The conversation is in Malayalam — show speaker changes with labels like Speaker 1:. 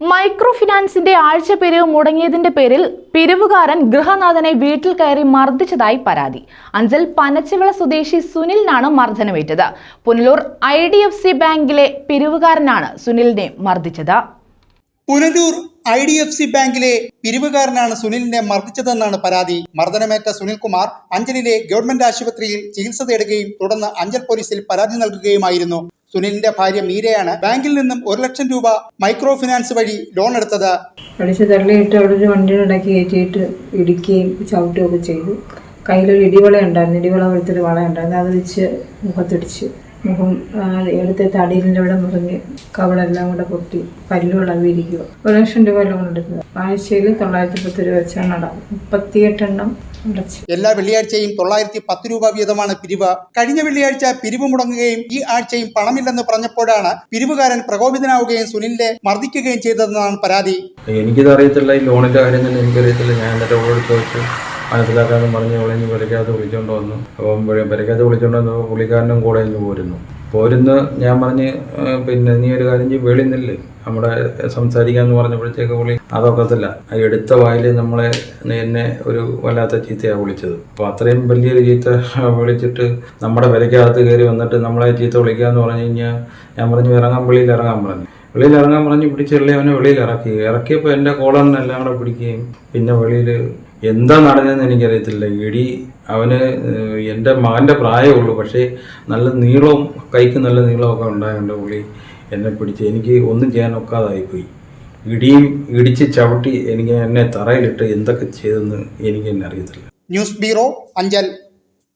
Speaker 1: മൈക്രോ ഫിനാൻസിന്റെ ആഴ്ച പിരിവ് മുടങ്ങിയതിന്റെ പേരിൽ പിരിവുകാരൻ ഗൃഹനാഥനെ വീട്ടിൽ കയറി മർദ്ദിച്ചതായി പരാതി. അഞ്ചൽ പനച്ചിവിള സ്വദേശി സുനിലിനാണ് മർദ്ദനമേറ്റത്. Punalur I D F C ബാങ്കിലെ പിരിവുകാരനാണ് സുനിലിനെ മർദ്ദിച്ചത്.
Speaker 2: Punalur I D F C ബാങ്കിലെ പിരിവുകാരനാണ് സുനിലിനെ മർദ്ദിച്ചതെന്നാണ് പരാതി. മർദ്ദനമേറ്റ സുനിൽകുമാർ അഞ്ചലിലെ ഗവൺമെന്റ് ആശുപത്രിയിൽ ചികിത്സ തേടുകയും തുടർന്ന് അഞ്ചൽ പോലീസിൽ പരാതി നൽകുകയുമായിരുന്നു. സുനിലിന്റെ ഭാര്യ മീരയാണ് ബാങ്കിൽ നിന്നും ഒരു ലക്ഷം രൂപ മൈക്രോ ഫിനാൻസ് വഴി ലോൺ എടുത്തത്.
Speaker 3: അടിച്ച് തള്ളിയിട്ട് അവിടെ ഒരു വണ്ടി ഇടയ്ക്ക് കയറ്റിയിട്ട് ഇടിക്കുകയും ചവിട്ടുകയൊക്കെ ചെയ്തു. കയ്യിലൊരു ഇടിവള ഉണ്ടായിരുന്നു ഇടിവള പോലത്തൊരു വള ഉണ്ടായിരുന്നു അത് വെച്ച് മുഖത്തിടിച്ച് മുഖം എടുത്ത് തടിയിലിന്റെ ഇവിടെ മുറിഞ്ഞ് കവളെല്ലാം കൂടെ പൊട്ടി പല്ലുകളവിരിക്കുക ഒരു ലക്ഷം രൂപ ലോൺ എടുത്തത്. ആഴ്ചയിൽ തൊള്ളായിരത്തി പത്ത് രൂപ വെച്ചാണ് അടവ് മുപ്പത്തിയെട്ടെണ്ണം
Speaker 2: എല്ലാ വെള്ളിയാഴ്ചയും തൊള്ളായിരത്തി പത്ത് രൂപ വീതമാണ് പിരിവ്. കഴിഞ്ഞ വെള്ളിയാഴ്ച പിരിവ് മുടങ്ങുകയും ഈ ആഴ്ചയും പണമില്ലെന്ന് പറഞ്ഞപ്പോഴാണ് പിരിവുകാരൻ പ്രകോപിതനാവുകയും സുനിലിനെ മർദ്ദിക്കുകയും ചെയ്തതെന്നാണ് പരാതി.
Speaker 4: എനിക്കിത് അറിയത്തില്ല ഈ ലോണിന്റെ കാര്യം തന്നെ എനിക്കറിയത്തില്ല. ഞാൻ എന്നിട്ട് അവളോട് ചോദിച്ചു. മനസ്സിലാക്കാനും പറഞ്ഞ് അവളെ നിന്ന് പെരക്കകത്ത് വിളിച്ചോണ്ട് വന്നു. അപ്പം പെര- പെരക്കകത്ത് വിളിച്ചോണ്ട് വന്നു പുള്ളിക്കാരനും കൂടെ നിന്ന് പോരുന്നു. പോരുന്ന് ഞാൻ പറഞ്ഞ് പിന്നെ നീ ഒരു കാര്യം ചെയ്യും വെളി നില്ല്. നമ്മുടെ സംസാരിക്കാന്ന് പറഞ്ഞപ്പോഴത്തേക്ക് പുള്ളി അതൊക്കത്തില്ല. എടുത്ത വായിൽ നമ്മളെ എന്നെ ഒരു വല്ലാത്ത ചീത്തയാണ് വിളിച്ചത്. അപ്പോൾ അത്രയും വലിയൊരു ചീത്ത വിളിച്ചിട്ട് നമ്മുടെ പെരക്കകത്ത് കയറി വന്നിട്ട് നമ്മളെ ചീത്ത വിളിക്കുക എന്ന് പറഞ്ഞു കഴിഞ്ഞാൽ ഞാൻ പറഞ്ഞു ഇറങ്ങാൻ വെളിയിൽ ഇറങ്ങാൻ പറഞ്ഞു. വെളിയിൽ ഇറങ്ങാൻ പറഞ്ഞ് പിടിച്ചെള്ളി അവനെ വെളിയിൽ ഇറക്കി ഇറക്കിയപ്പോൾ എന്റെ കോളറിനെല്ലാം കൂടെ പിടിക്കുകയും പിന്നെ വെളിയിൽ എന്താ നടന്നതെന്ന് എനിക്കറിയത്തില്ല. ഇടി അവന് എന്റെ മകന്റെ പ്രായമുള്ളൂ പക്ഷേ നല്ല നീളവും കൈക്ക് നല്ല നീളമൊക്കെ ഉണ്ടായതുകൊണ്ട് പുള്ളി എന്നെ പിടിച്ച്. എനിക്ക് ഒന്നും ചെയ്യാൻ ഒക്കാതായിപ്പോയി. ഇടിയും ഇടിച്ച് ചവിട്ടി എനിക്ക് എന്നെ തറയിലിട്ട് എന്തൊക്കെ ചെയ്തെന്ന് എനിക്ക് തന്നെ അറിയത്തില്ല.
Speaker 2: News bureau Anchal.